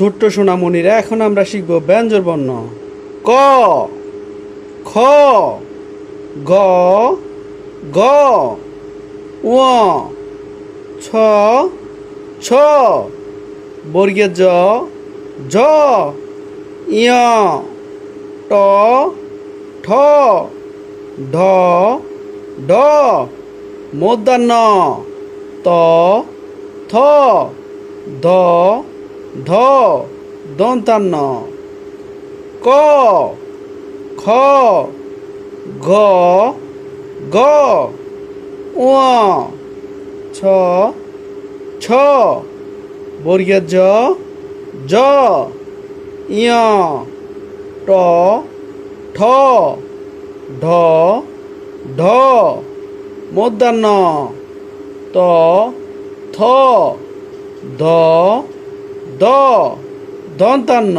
ছোট্ট সোনামণিরা, এখন আমরা শিখব ব্যঞ্জন বর্ণ। ক, খ, গ গ ও ছ ছ, বর্গের জ জ ইয় ট, ঠ, ঢ, ড, মধ্যাহ্ন, ত, থ, দ ধ, দন্তান্ন। ক, খ গ গ ও ছ ছ। বর্গের জ জ। ইয় ট, ঠ, ঢ ঢ। মধ্যাহ্ন, ত, থ, দ। দ দন্তান্ন।